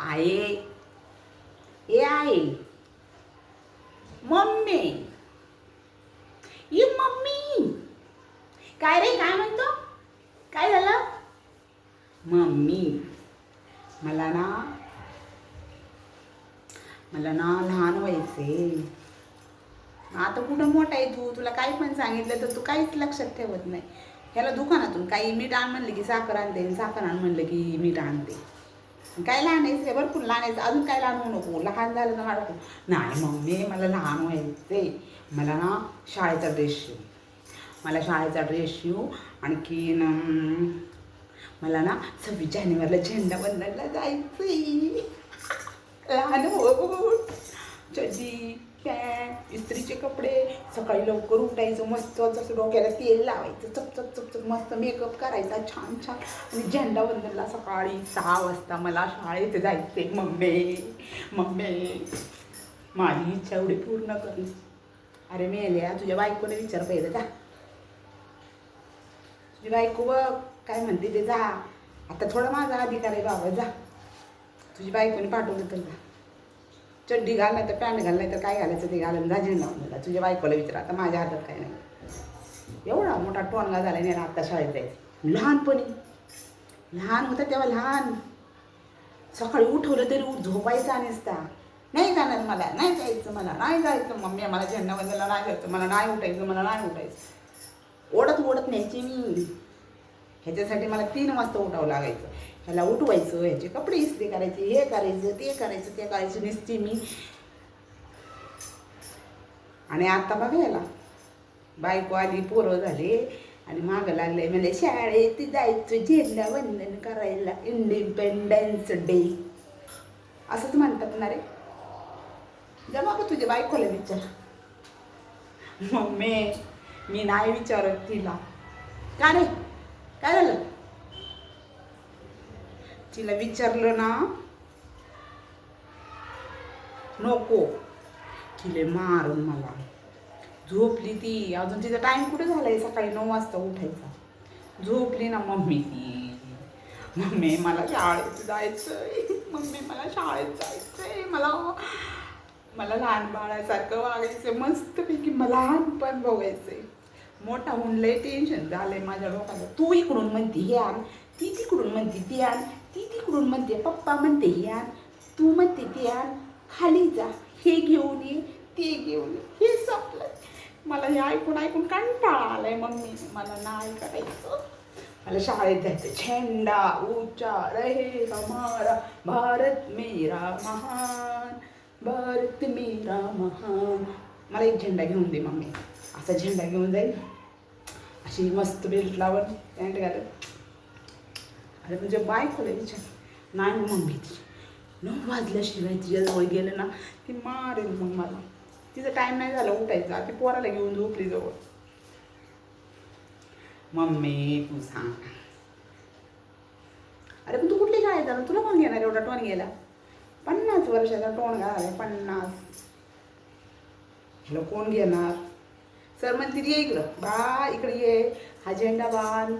आहे ए आहे मम्मी ये मम्मी काय रे काय म्हणतो? काय झालं? मम्मी मला ना मला ना लहान व्हायचे आता कुठं मोठा आहे तू? तुला काही पण सांगितलं तर तू काहीच लक्षात ठेवत नाही. ह्याला दुकानातून काही मीठ आण म्हणलं की साखर आणते आणि साखर आण म्हणलं की मीठ आणते. काय लहान आहेस? रे भरपूर लहान आहेस. अजून काय लहान होऊ नको? लहान झालं तर मला नाही मम्मी मला लहान व्हायचे मला ना शाळेचा ड्रेस शिव. मला शाळेचा ड्रेस शिव. आणखीन मला ना सव्वीस जानेवारीला झेंडा बंधनला जायचं लहान हो चड्डी पॅन्ट इस्त्रीचे कपडे सकाळी लवकर उठायचं मस्त असं डोक्याला तेल लावायचं चपचप चपचप मस्त मेकअप करायचा छान छान. आणि झेंडा वंदनला सकाळी सहा वाजता मला शाळेत जायचे मम्मी मम्मी. माझी इच्छा एवढी पूर्ण कर अरे मेल्या तुझ्या बायकोने विचार पाहिजे जा. तुझी बायको बघ काय म्हणते ते जा. आता थोडा माझा अधिकार आहे बाबा जा. तुझी बायकोने पाठवलं तर जा. चड्डी घाल नाही तर पॅन्ट घाल नाही तर काय घालायचं ते घालून जा लावून मला तुझ्या बायकोला विचार. आता माझ्या हातात काय नाही. एवढा मोठा टोनगा झाला नाही आत्ता शाळेत जायचं. लहानपणी. लहान होतं तेव्हा लहान. सकाळी उठवलं तरी उठ झोपायचा नसता. नाही जाणार मला नाही जायचं मला नाही जायचं. मम्मी मला झेंडा वंदनला नाही जायचं मला नाही उठायचं मला नाही उठायचं. ओढत ओढत न्यायची मी. ह्याच्यासाठी मला तीन वाजता उठावं लागायचं. ह्याला उठवायचं ह्याचे कपडे इस्त्री करायचे हे करायचं ते करायचं ते करायचं निसते मी. आणि आता बघायला बायको आली पोरं झाले. आणि मागं लागले म्हणजे शाळेत जायचं झेंडा वंदन करायला इंडिपेंडन्स डे असंच म्हणतात ना रे. जमा का तुझ्या बायकोला विचार. मम्मी मी नाही विचारत तिला. का रे? काय झालं? तिला विचारलं ना नको तिले मारून मला. झोपली ती. अजून तिचा टाइम कुठे झालाय? सकाळी नऊ वाजता उठायचा. झोपली ना मम्मी ती. मम्मी मला शाळेत जायचंय. मम्मी मला शाळेत जायचंय. मला मला लहान बाळासारखं वागायचं मस्तपैकी मला लहानपण बघायचंय. मोठा होऊन लय टेन्शन झालंय माझ्या डोक्याला. तू इकडून म्हणते हे आण. ती तिकडून म्हणते ते आण. ती तिकडून म्हणते पप्पा म्हणते हे आण. तू म्हणते ते आण. खाली जा. हे घेऊन ये ते घेऊन ये. हे संपलं. मला हे ऐकून ऐकून कंटाळा आलाय मम्मी. मला नाही करायचं मला शाळेत जायचं. झेंडा उचा रहे हमारा. भारत मेरा महान. भारत मेरा महान. मला एक झेंडा घेऊन दे मम्मी. असा झेंडा घेऊन जाईल. अशी मस्त बेल्ट लावून पॅन्ट घालत अरे म्हणजे बायकोला विचार नाही मग मम्मी ती नऊ वाजल्याशिवाय तिच्याजवळ गेलं ना ती मारेल मग मला. तिचा टाईम नाही झाला उठायचा. ती पोराला घेऊन झोपली जवळ मम्मी तू सांग. अरे पण तू कुठली काय झालं तुला कोण घेणार एवढा टोन गेला पन्नास वर्षाचा टोन घालाय पन्नास. ह्याला कोण घेणार? सर म्हणतील ये इकडं. बा इकडे ये. हा झेंडा बांध.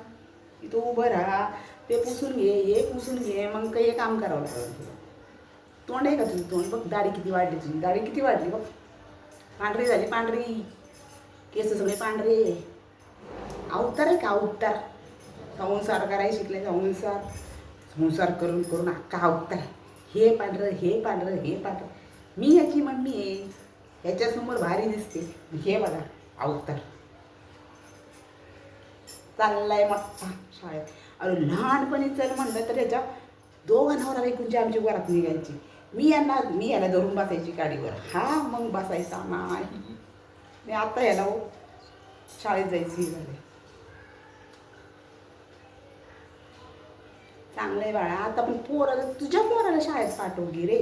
इथं उभं राहा. ते पुसून घे हे पुसून घे. मग काही काम करावं लागेल तुला तोंड आहे का तुझं तोंड? बघ दाढी किती वाढली तुझी. दाढी किती वाढली बघ. पांढरी झाली पांढरी. केस सगळे पांढरे. अवतार आहे का? अवतार. संसार करायला शिकले संसार. संसार करून करून अख्खा अवतार. हे पांढरं हे पांढरं हे पांढरं. मी ह्याची मम्मी आहे. ह्याच्यासमोर भारी दिसते. हे बघा. अवतर. चाललाय मोठा शाळेत. अरे लहानपणी चल म्हणलं तर याच्या दोघं नवरा बायकोंची आमची वरात निघायची. मी यांना मी याला धरून बसायची गाडीवर. हा मग बसायचा नाही. मी आता याला हो, शाळेत जायची झाले चांगलं आहे बाळा आता पण पोराला तुझ्या पोराला शाळेत पाठव की रे.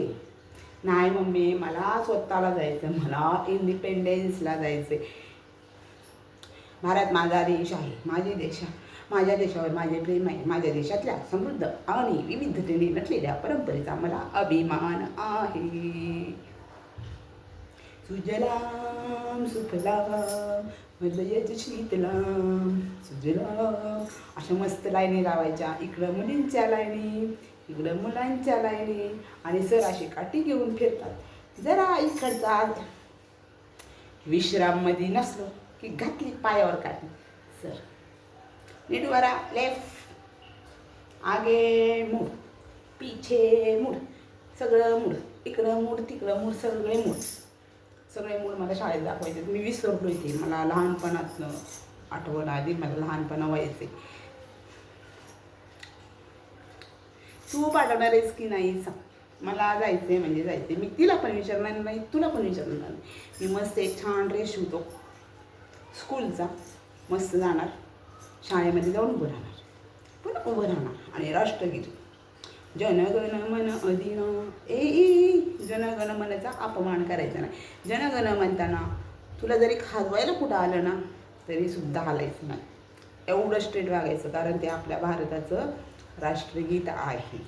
नाही मम्मी मला स्वतःला जायचं मला इंडिपेंडेन्सला जायचं भारत माझा देश आहे माझे देश माझ्या देशावर माझे प्रेम आहे माझ्या देशातल्या समृद्ध आणि विविधतेने नटलेल्या परंपरेचा मला अभिमान आहे. सुजलाम सुफलाम मलयज शीतलाम. सुजलाम अशा मस्त लाईनी लावायच्या इकडं मुलींच्या लाईनी इकडं मुलांच्या लाईनी. आणि सर अशी काठी घेऊन फिरतात. जरा इकडचा विश्राममध्ये नसलो की घातली पायावर काढली. सर नीट वरा लेफ्ट आगे मूड पीछे मूड सगळं मूड इकडं मूड तिकडं मूड सगळे मूड. सगळे मूड मला शाळेत दाखवायचे. मी विसरलो इथे मला लहानपणातनं आठवण आधी मला लहानपणा व्हायचे. तू पाठवणार आहेस की नाही सांग. मला जायचंय म्हणजे जायचंय. मी तिला पण विचारणार नाही तुला पण विचारणार नाही. मी मस्त एक छान ड्रेस शिवतो. स्कूलचा मस्त जाणार. शाळेमध्ये जाऊन उभं राहणार. पण उभं राहणार. आणि राष्ट्रगीत. जनगण मन अधीन. ए जनगण मनाचा अपमान करायचा नाही. जनगण म्हणताना तुला जरी खाजवायला कुठं आलं ना तरी सुद्धा हालायचं नाही. एवढं स्ट्रेट वागायचं कारण ते आपल्या भारताचं राष्ट्रगीत आहे.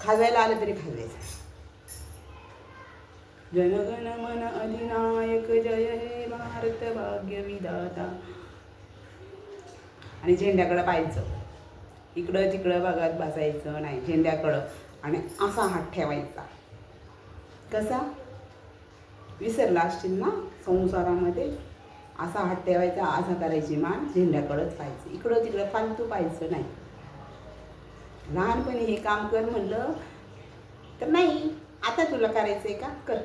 खाजवायला आलं तरी खाजवायचं. जनगण मन अधिनायक जय हे भारत भाग्य विधाता आणि झेंड्याकडं पाहायचं. इकडं तिकडं बघत बसायचं नाही. झेंड्याकडं. आणि असा हात ठेवायचा. कसा? विसरला असतील ना संसारामध्ये? असा हात ठेवायचा असा करायची मान झेंड्याकडंच पाहायचं. इकडं तिकडं फालतू पाहायचं नाही. लहानपणी हे काम कर म्हणलं तर नाही. आता तुला करायचं आहे का? कर.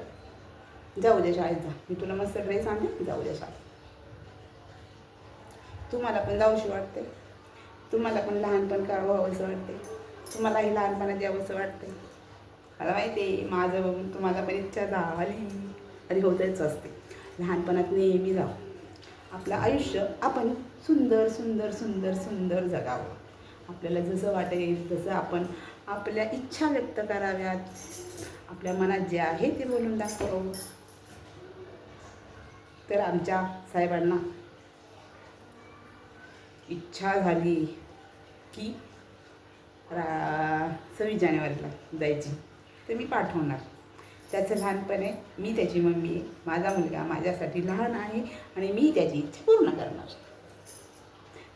जाऊ द्या शाळेत जा. मी तुला मस्त ड्रेस आणते जाऊ द्या शाळेत. तुम्हाला पण जाऊशी वाटते. तुम्हाला पण लहानपण करावं असं वाटते. तुम्हालाही लहानपणात यावंसं वाटते. मला माहिती आहे माझं बघून तुम्हाला पण इच्छा झाली अरे होतच असते. लहानपणात नेहमी जाऊ आपलं आयुष्य आपण सुंदर सुंदर सुंदर सुंदर जगावं. आपल्याला जसं वाटेल तसं आपण आपल्या इच्छा व्यक्त कराव्यात. आपल्या मनात जे आहे ते बोलून दाखवावं. तर आमच्या साहेबांना इच्छा झाली की रा सव्वीस जानेवारीला जायची. तर मी पाठवणार. त्याचं लहानपणे आहे. मी त्याची मम्मी आहे. माझा मुलगा माझ्यासाठी लहान आहे आणि मी त्याची इच्छा पूर्ण करणार.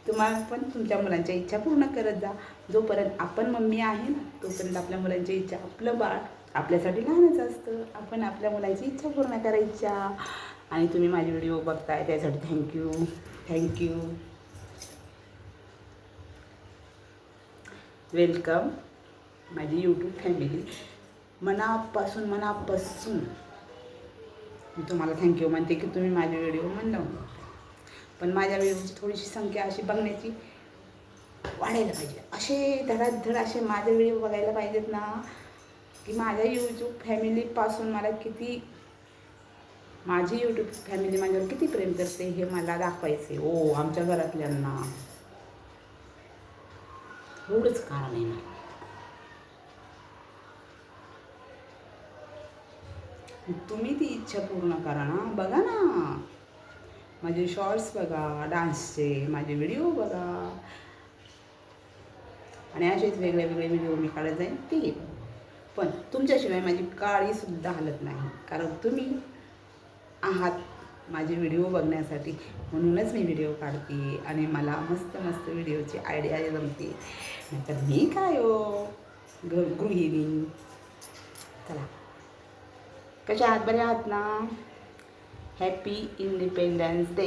तुम्हाला पण तुमच्या मुलांच्या इच्छा पूर्ण करत जा. जोपर्यंत आपण मम्मी आहे ना तोपर्यंत आपल्या मुलांची इच्छा आपलं बाळ आपल्यासाठी लहानच असतं. आपण आपल्या मुलांची इच्छा पूर्ण करायच्या. आणि तुम्ही माझे व्हिडिओ बघताय त्यासाठी thank you thank you welcome माझी यूट्यूब फॅमिली मनापासून मनापासून मी तुम्हाला थँक्यू म्हणते की तुम्ही माझे व्हिडिओ म्हणलं. पण माझ्या व्हिडिओची थोडीशी संख्या अशी बघण्याची वाढायला पाहिजे. असे धडाधड असे माझे व्हिडिओ बघायला पाहिजेत ना की माझ्या यूट्यूब फॅमिलीपासून मला किती माझी यूट्यूब फॅमिली माझ्यावर किती प्रेम करते हे मला दाखवायचे. ओ आमच्या घरातल्यांना. एवढंच कारण आहे ना. तुम्ही ती इच्छा पूर्ण करा ना. बघा ना. माझे शॉर्ट्स बघा डान्सचे माझे व्हिडिओ बघा. आणि असेच वेगळे वेगळे व्हिडिओ मी काढत जाईन. ते पण तुमच्याशिवाय माझी काळीसुद्धा हलत नाही. कारण तुम्ही आहात माझे व्हिडिओ बघण्यासाठी. म्हणूनच मी व्हिडिओ काढते आणि मला मस्त मस्त व्हिडिओची आयडिया जमते. नंतर मी काय हो? ग गृहिणी. चला. कशा आहात? बरे आहात ना? Happy independence day